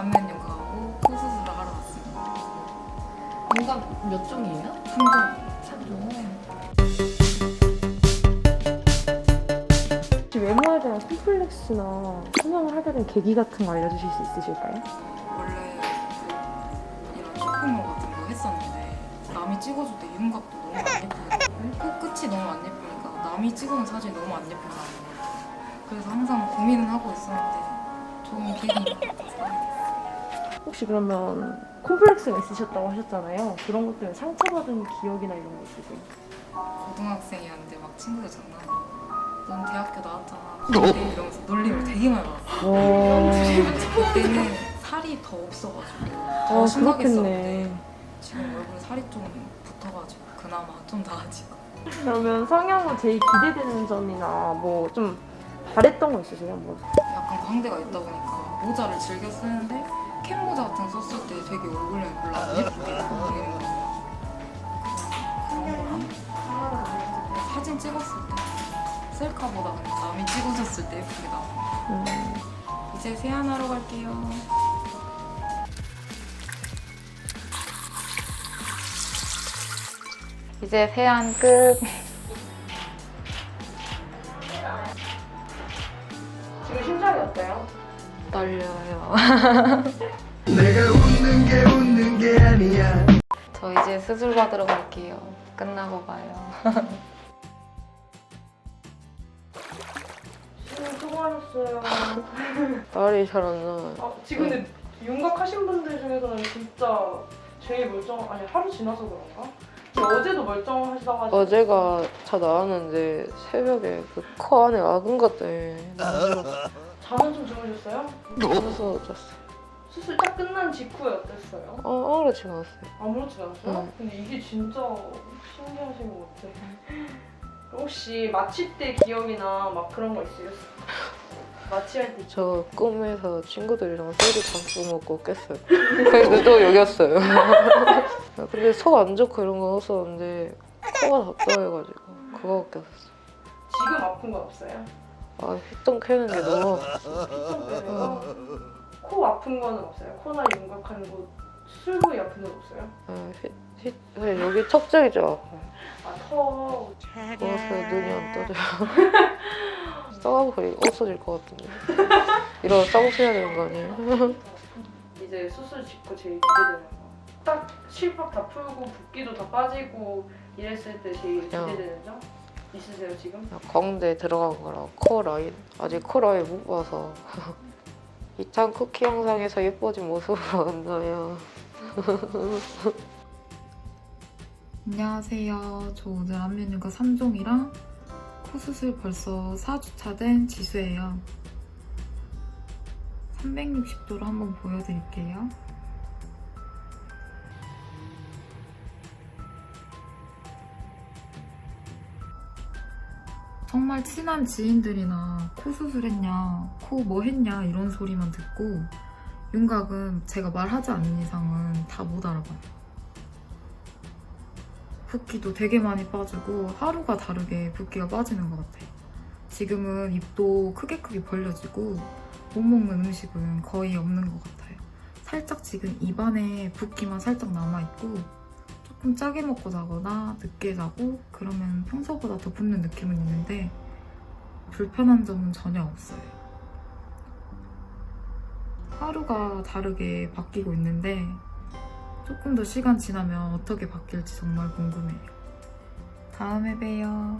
안면 연구하고 코 수술을 하러 왔습니다. 뭔가 몇 종이에요? 3종. 3종. 혹시 외모에 대한 콤플렉스나 성형을 하게 된 계기 같은 거 알려주실 수 있으실까요? 원래 그 이런 쇼핑몰 같은 거 했었는데 남이 찍어줄 때 윤곽도 너무 안 예쁘고 코끝이 너무 안 예쁘니까 남이 찍어놓은 사진이 너무 안 예쁘다. 그래서 항상 고민은 하고 있었는데 좋은 계기가 됐어요. 혹시 그러면 콤플렉스가 있으셨다고 하셨잖아요. 그런 것 때문에 상처받은 기억이나 이런 거 있으세요? 고등학생이었는데 막 친구들 장난으로 넌 대학교 나왔잖아. 그때 이러면서 놀림을 되게 많이 받았어. 와, 그때는 살이 더 없어가지고 더 아, 심하겠었는데 그렇겠네. 지금 얼굴에 살이 좀 붙어가지고 그나마 좀 나아지고 그러면 성형 후 제일 기대되는 점이나 뭐 좀 바랬던 거 있으세요? 뭐 약간 광대가 있다 보니까 모자를 즐겨 쓰는데 캔 모자 같은 거 썼을 때 되게 얼굴에 별로 안 예쁘게 보이는 거예요. 그런 거랑 사진 찍었을 때 셀카보다 그냥 남이 찍어줬을 때 예쁘게 나와. 음, 이제 세안하러 갈게요. 이제 세안 끝. 지금 심장이 어때요? 떨려요. 내가 웃는 게 웃는 게 아니야. 저 이제 수술 받으러 갈게요. 끝나고 봐요. 지금 수고하셨어요. 말이 잘 안 나. 아, 지금 근데 윤곽하신 분들 중에서는 진짜 제일 멀쩡 아니 하루 지나서 그런가? 어제도 멀쩡하시다가 어제가 다 나왔는데 새벽에 그 코 안에 아금 같대. 4만원 주무셨어요? 어. 그래서 잤어요. 수술 딱 끝난 직후에 어땠어요? 어, 아무렇지 않았어요. 아무렇지 않았어요? 응. 네. 근데 이게 진짜 신기하신 것 같아. 혹시 마취 때 기억이나 막 그런 거 있어요? 마취할 때 저 꿈에서 친구들이랑 술을 담고 먹고 깼어요. 그래서 또 여겼어요. 근데 속 안 좋고 이런 건 없었는데 코가 답답해가지고 그거 웃겼어요. 지금 아픈 건 없어요? 아 휘똥 캐는 게 너무 코 아픈 거는 없어요? 코나 윤곽하는 곳 후에 아픈 건 없어요? 아, 휘, 휘, 그냥 여기 턱쪽이 좀 아파요. 아 턱. 부어서 눈이 안 떠져요. 써가고 거의 없어질 것 같은데. 이런 싸고서 해야 되는 거 아니에요? 이제 수술 짓고 제일 기대되는 거. 딱 실밥 다 풀고 붓기도 다 빠지고 이랬을 때 제일 그냥- 기대되는 점 있으세요 지금? 광대 들어간 거랑 코 라인 아직 코 라인 못 봐서 이탄 쿠키 영상에서 예뻐진 모습으로 만나요. 안녕하세요. 저 오늘 안면유가 3종이랑 코 수술 벌써 4주차 된 지수예요. 360도로 한번 보여드릴게요. 정말 친한 지인들이나 코 수술했냐, 코 뭐 했냐 이런 소리만 듣고 윤곽은 제가 말하지 않는 이상은 다 못 알아봐요. 붓기도 되게 많이 빠지고 하루가 다르게 붓기가 빠지는 것 같아요. 지금은 입도 크게 크게 벌려지고 못 먹는 음식은 거의 없는 것 같아요. 살짝 지금 입안에 붓기만 살짝 남아있고 조금 짜게 먹고 자거나 늦게 자고 그러면 평소보다 더 붓는 느낌은 있는데 불편한 점은 전혀 없어요. 하루가 다르게 바뀌고 있는데 조금 더 시간 지나면 어떻게 바뀔지 정말 궁금해요. 다음에 봬요.